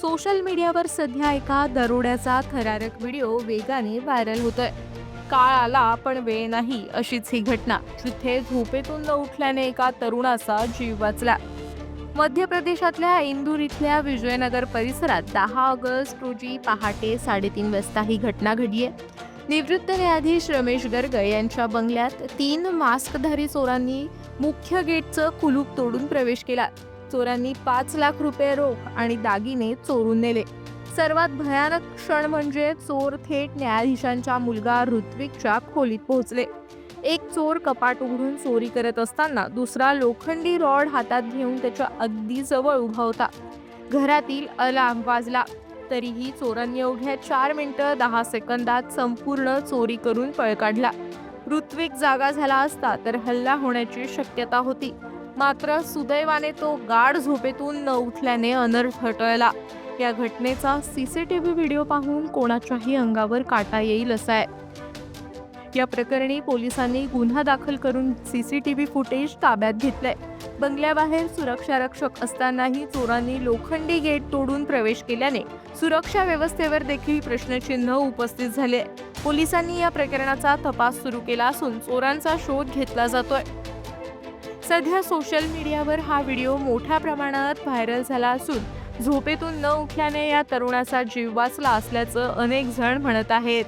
Social मीडियावर सध्या एका दरोड्याचा थरारक व्हिडिओ वेगाने व्हायरल होतोय. काळ आला पण वेळ नाही अशीच ही घटना. जिथे झोपेतून न उठल्याने एका तरुणाचा जीव वाचला. मध्य प्रदेशातल्या इंदूर इथल्या विजयनगर परिसरात दहा ऑगस्ट रोजी पहाटे साडेतीन वाजता ही घटना घडली आहे निवृत्त न्यायाधीश रमेश गर्ग यांच्या बंगल्यात तीन मास्कधारी चोरांनी मुख्य गेटचं कुलूप तोडून प्रवेश केला. चोरांनी पाच लाख रुपये रोख आणि दागिने चोरून नेले. सर्वात भयानक क्षण म्हणजे चोर थेट न्यायाधीशांच्या मुलगा ऋत्विकच्या खोलीत पोहोचले. एक चोर कपाट उघडून चोरी करत असताना दुसरा लोखंडी रॉड हातात घेऊन त्याच्या अगदी जवळ उभा होता. घरातील अलार्म वाजला. तरीही चोरांनी अवघ्या चार मिनिटं दहा सेकंदात संपूर्ण चोरी करून पळ काढला. ऋत्विक जागा झाला असता तर हल्ला होण्याची शक्यता होती. मात्र सुदैवाने तो गाढ झोपेतून न उठल्याने अनर्थ टळला या घटनेचा सीसीटीव्ही व्हिडिओ पाहून कोणाच्याही अंगावर काटा येईल असा आहे. या प्रकरणी पोलिसांनी गुन्हा दाखल करून सीसीटीव्ही फुटेज ताब्यात घेतलंय. बंगल्याबाहेर सुरक्षा रक्षक असतानाही चोरांनी लोखंडी गेट तोडून प्रवेश केल्याने सुरक्षा व्यवस्थेवर देखील प्रश्नचिन्ह उपस्थित झाले. पोलिसांनी या प्रकरणाचा तपास सुरू केला असून चोरांचा शोध घेतला जातोय. सध्या सोशल मीडियावर हा व्हिडिओ मोठ्या प्रमाणात व्हायरल झाला असून झोपेतून न उठल्याने या तरुणाचा जीव वाचला असल्याचं अनेक जण म्हणत आहेत.